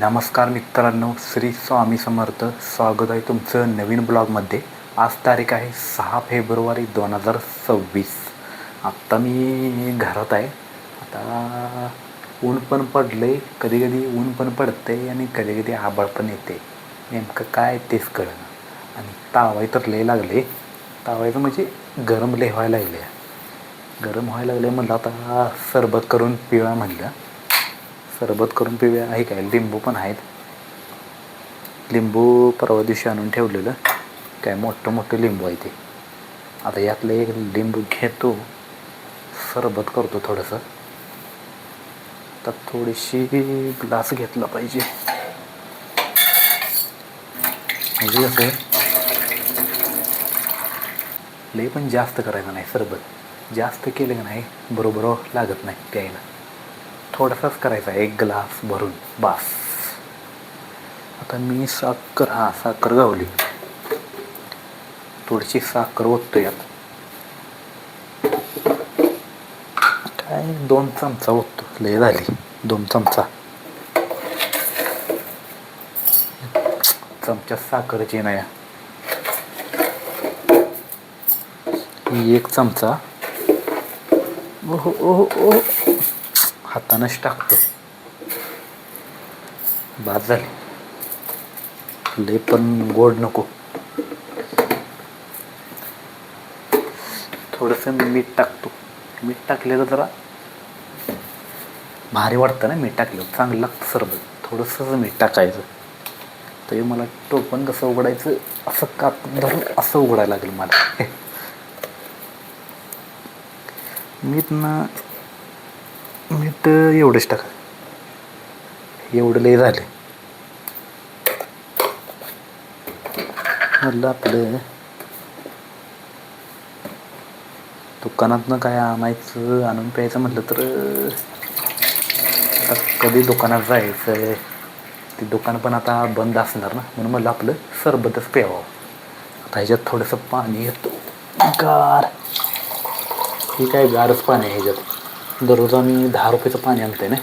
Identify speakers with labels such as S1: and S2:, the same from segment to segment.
S1: नमस्कार मित्रांनो श्री स्वामी समर्थ. स्वागत आहे तुमचं नवीन ब्लॉगमध्ये. आज तारीख आहे सहा फेब्रुवारी दोन हजार सव्वीस. आत्ता मी घरात आहे. आता ऊन पण पडले कधी कधी ऊन पण पडते आणि कधी कधी आबाळ पण येते. नेमकं काय तेच कळणं आणि तावाय तर लय लागले. तावायचं म्हणजे गरम लय व्हायला लागले. गरम व्हायला लागले म्हणलं आता सरबत करून पिळा म्हणलं. सरबत करून पिऊया. आहे काय? लिंबू पण आहेत. लिंबू परवा दिवशी आणून ठेवलेलं. काय मोठं मोठं लिंबू आहे ते. आता यातलं एक लिंबू घेतो. सरबत करतो थोडंसं. तर थोडीशी ग्लास घेतला पाहिजे. म्हणजे कसं लई पण जास्त करायचं नाही सरबत. जास्त केलं नाही बरोबर लागत नाही प्यायला. थोडासाच करायचा एक ग्लास भरून. बास. आता मी साखर हां साखर गावली. थोडीशी साखर ओततो यात काय? दोन चमचा ओततो. लय झाली. दोन चमचा. चमचा साखरची नाही एक चमचा. ओहो ओहो ओहो. हातानंच टाकतो. बाद झाली. लई पण गोड नको. थोडंसं मीठ टाकतो. मीठ टाकलेलं जरा भारी वाटतं ना मीठ टाकलं चांगलं लागतं सरबत. थोडंसंच मीठ टाकायचं. तरी मला टोपण कसं उघडायचं असं का धरून असं उघडायला लागेल मला. मीठ ना मीठ एवढंच टाका एवढं लय झालं म्हटलं आपलं दुकानातनं काय आणायचं आणून प्यायचं म्हटलं तर आता कधी दुकानात जायचं ते दुकान पण आता बंद असणार ना? म्हणून म्हटलं आपलं सरबतच प्यावं. आता ह्याच्यात थोडंसं पाणी येतो. गार. हे काय गारच पाणी आहे ह्याच्यात. दररोज आम्ही दहा रुपयाचं पाणी आणतो आहे ना?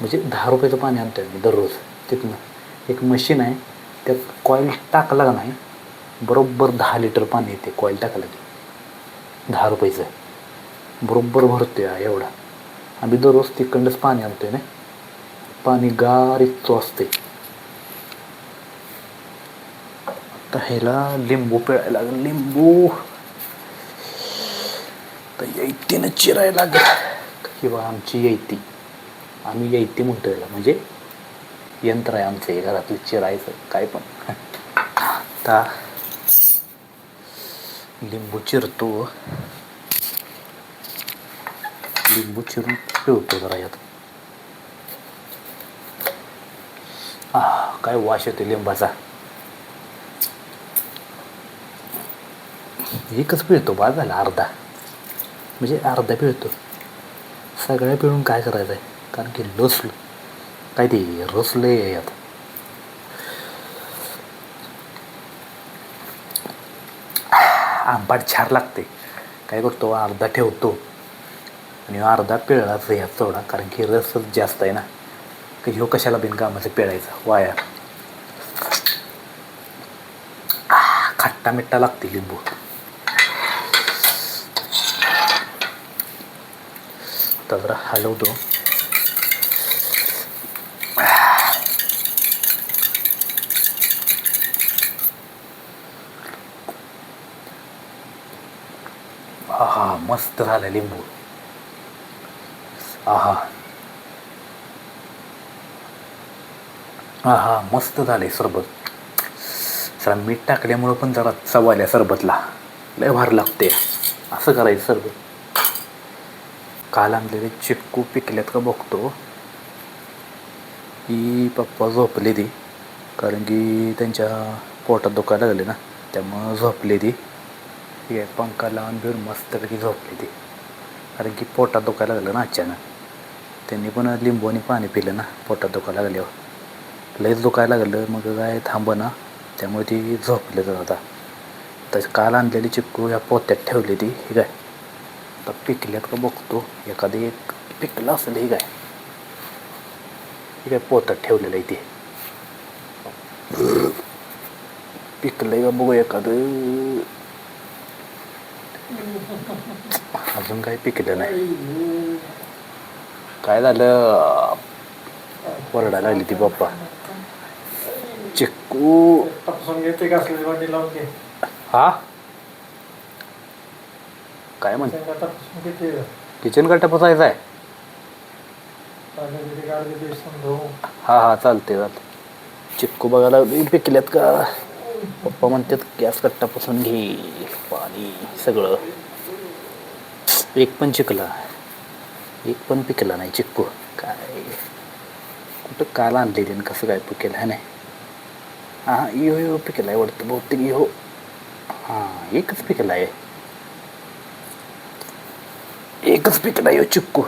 S1: म्हणजे दहा रुपयाचं पाणी आणतो आहे मी दररोज. तिथनं एक मशीन आहे त्यात कॉईल टाकला का नाही बरोबर दहा लिटर पाणी येते कॉईल टाकलं की. दहा रुपयाचं. बरोबर भरतो आहे एवढा. आम्ही दररोज तिकडंच पाणी आणतो आहे ना? पाणी गार असते आता ह्याला लिंबू पिळायला लागेल. लिंबू! तर येतीनं चिरायला लागत किंवा आमची येती. आम्ही येती म्हणतो याला म्हणजे यंत्र आहे आमचं हे घरातलं चिरायचं काय पण. आता लिंबू चिरतो. लिंबू चिरून ठेवतो जरा यात. काय वाश येतो लिंबाचा. एकच पिळतो बाद झाला अर्धा. म्हणजे अर्धा पिळतो. सगळ्या पिळून काय करायचं आहे कारण की लसलो. काय ते रसले यात. आंबाट छार लागते. काय करतो? अर्धा ठेवतो. आणि अर्धा पिळलाच ह्यात सोडा कारण की रसच जास्त आहे ना. की ह्यो कशाला बिनकामाचं पिळायचा? वाया. खट्टा मिट्टा लागते लिंबू तर जरा हलवतो. आहा मस्त झालं लिंबू. आहा. आहा मस्त झाले सरबत. जरा मीठ टाकल्यामुळं पण जरा चव आल्या सरबतला. लय भार लागते असं करायचं सरबत. काल आणलेले चिक्कू पिकल्यात का बघतो. ही पप्पा झोपली ती कारण की त्यांच्या पोटात दुखायला लागले ना त्यामुळं झोपली ती ठीक आहे पंखा लावून घेऊन मस्तपैकी झोपली ती कारण की पोटात दुखायला लागलं ना अचानक. त्यांनी पण लिंबू आणि पाणी पिलं ना पोटात दुखायला लागल्यावर. लयच दुखायला लागलं मग काय थांबं ना त्यामुळे ती झोपले तर आता. तर काल आणलेली चिक्कू ह्या पोत्यात ठेवली ती ही काय? आता पिकल्यात का बघतो एखादी एक पिकलं असेल ही काय? हे काय पोतात ठेवलेलं आहे ते. पिकलंय का बघू एखादं? अजून काही पिकलं नाही. काय झालं? वरडायला लागली ती पप्पा चिक्कू. हा? काय म्हण?
S2: त्यांना तपासून घेते
S1: किचन कट्टा पसायचा आहे. हा हा चालते चालते चिक्कू बघायला पिकल्यात का? पप्पा म्हणतात गॅस कट्टा पुसून घे पाणी सगळं. एक पण चिकला. एक पण पिकला नाही चिक्कू काय? कुठं काल आणले त्यानं कसं काय पिकेल है नाही हां इहो इहो पिकेला आहे वाटतं बहुतेक इहो. हां एकच पिकेला आहे एकच पिकला आहे चिक्कू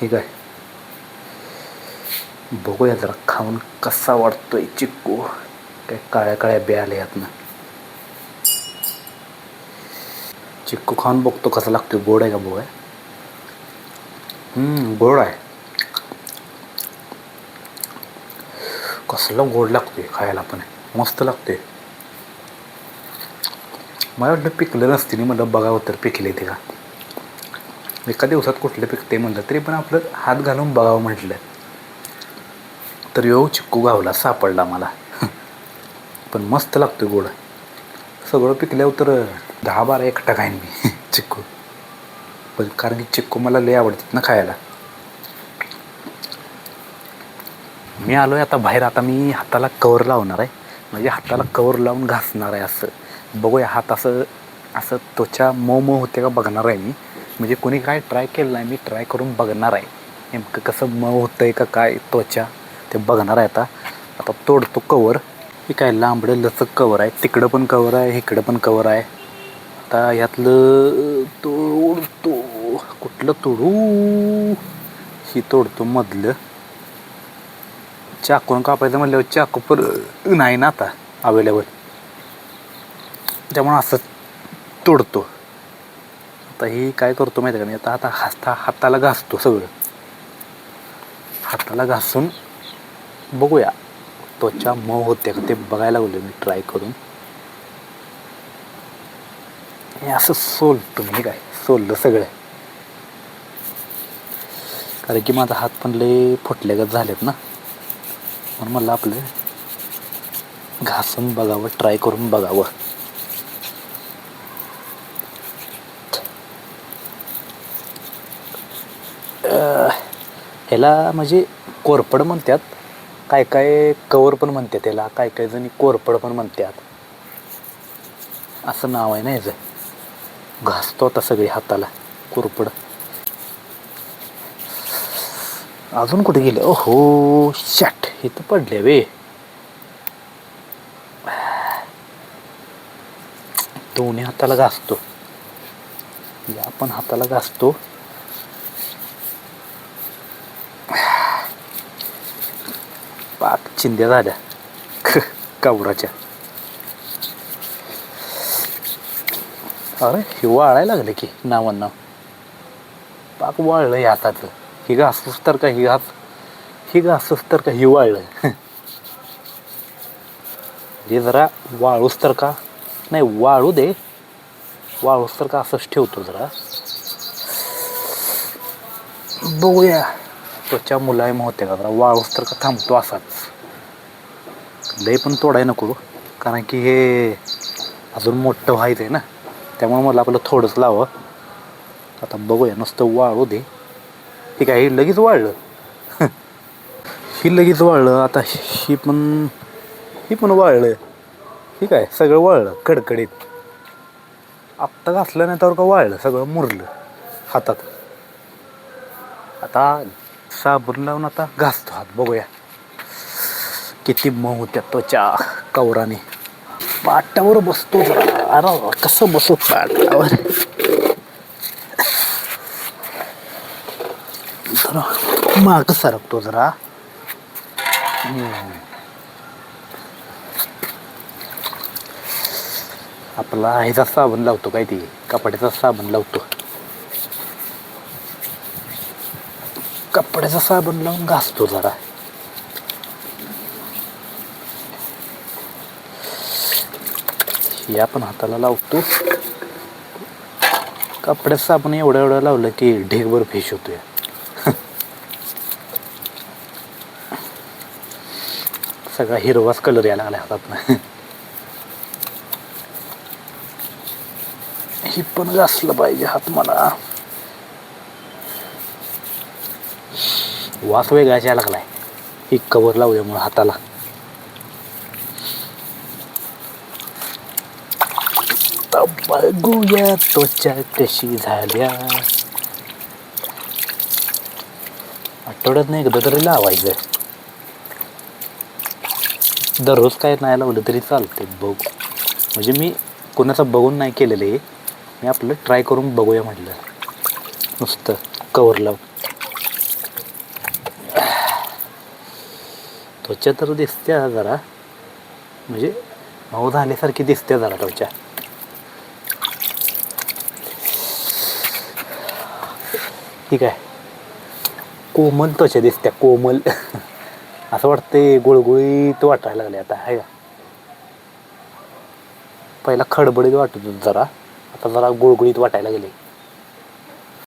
S1: हे काय बघूया जरा खाऊन कसा वाटतोय चिक्कू काय काळ्या काळ्या बे आल्या यातनं चिक्कू खाऊन बघतो कसा लागतोय गोड आहे का बघूया हम्म गोड आहे कसला गोड लागतोय खायला पण मस्त लागतोय मला वाटलं पिकलं नसते म्हटलं म्हणलं बघावं तर पिकले ते का. एका दिवसात कुठलं पिकते म्हणलं तरी पण आपलं हात घालून बघावं म्हटलं. तर येऊ चिक्कू गावला सापडला मला. पण मस्त लागतो गोड. सगळं पिकल्यावर तर दहा बारा एकटा खाईन मी चिक्कू. पण कारण की चिक्कू मला लय आवडतात ना खायला. मी आलो आहे आता बाहेर आता मी हाताला कवर लावणार आहे. म्हणजे हाताला कवर लावून घासणार आहे असं. बघूया हात असं असं त्वचा मऊ मऊ होते का बघणार आहे मी. म्हणजे कोणी काय ट्राय केलं नाही मी ट्राय करून बघणार आहे. नेमकं कसं मऊ होतं आहे का काय त्वचा ते बघणार आहे आता. आता तोडतो कवर हे काय लांबडं लचक कवर आहे. तिकडं पण कवर आहे इकडं पण कवर आहे. आता ह्यातलं तोडतो. कुठलं तोडू? ही तोडतो मधलं. चाकून कापायचं म्हणल्यावर चाकू पर नाही ना आता अवेलेबल त्यामुळं असं तोडतो. आता ही काय करतो माहिती आहे का? मी आता आता हसता हाताला घासतो सगळं. हाताला घासून बघूया. त्वचा मऊ होते का ते बघायला लागलो मी ट्राय करून. हे असं सोलतो मी काय? सोललं सगळं. कारण की माझा हात पण लय फुटल्यागत झालेत ना. म्हणून मला आपलं घासून बघावं ट्राय करून बघावं. ह्याला म्हणजे कोरपड म्हणतात काय काय कवर पण म्हणतात त्याला काय काय जणी कोरपड पण म्हणतात असं नाव आहे ना ह्याचं. घासतो आता सगळी हाताला. कोरपड अजून कुठे गेले? ओहो शॅट. हे तर पडले वे दोन्ही हाताला घासतो. या पण हाताला घासतो पाक चिंध्या झाल्या कावराच्या अरे हे वाळायला लागले की नावांना पाक वाळलं हे हाताचं ही घासूस तर का ही घास ही घासूस तर का ही वाळलं हे जरा वाळूस तर का नाही वाळू दे वाळूस तर का असंच ठेवतो जरा बघूया त्वचा मुलायम होते का जरा वाळूस तर का थांबतो असाच लय पण तोडाय नको कारण की हे अजून मोठं व्हायचं आहे ना. त्यामुळे मला आपलं थोडंच लावं. आता बघूया नुसतं वाळू दे. ठीक आहे हे लगेच वाळलं? ही लगेच वाळलं आता ही पण ही पण वाळलं. ठीक आहे सगळं वाळलं कडकडीत. आत्ता घासलं नाही तर का वाळलं सगळं मुरलं हातात. आता साबण लावून आता घासतो हात बघूया. किती मऊ होत्या त्वचा कवराने. पाटावर बसतो जरा. अरे कसं बसू पाटावर? जरा माग सरकतो जरा. आपला ह्याचा साबण लावतो काय ते? कपड्याचा साबण लावतो. कपड्याचा साबण लावून घासतो जरा. या आपण हाताला लावतो. कपड्याचं साबण एवढं एवढं लावलं की ढेगभर फेश होतोय. सगळा हिरवाच कलर यायला लागला हातात ही पण घासलं पाहिजे हात मला. वास वेगळाच यायला लागलाय. ही कवर लावल्यामुळे हाताला. आता त्वचा कशी झाल्या. आठवड्यात नाही एकदा तरी लावायचं. दररोज काय नाही लावलं तरी चालते बघू. म्हणजे मी कोणाचं बघून नाही केलेलं आहे मी आपलं ट्राय करून बघूया म्हटलं. नुसतं कवर लावून. त्वचा तर दिसते जरा. म्हणजे मऊ झाल्यासारखी दिसते जरा त्वचा. ठीक आहे. कोमल त्वचा दिसत्या कोमल. असं वाटतंय गुळगुळीत वाटायला लागले आता आहे का? पहिला खडबडीत वाटत होतं जरा आता जरा गुळगुळीत वाटायला गेले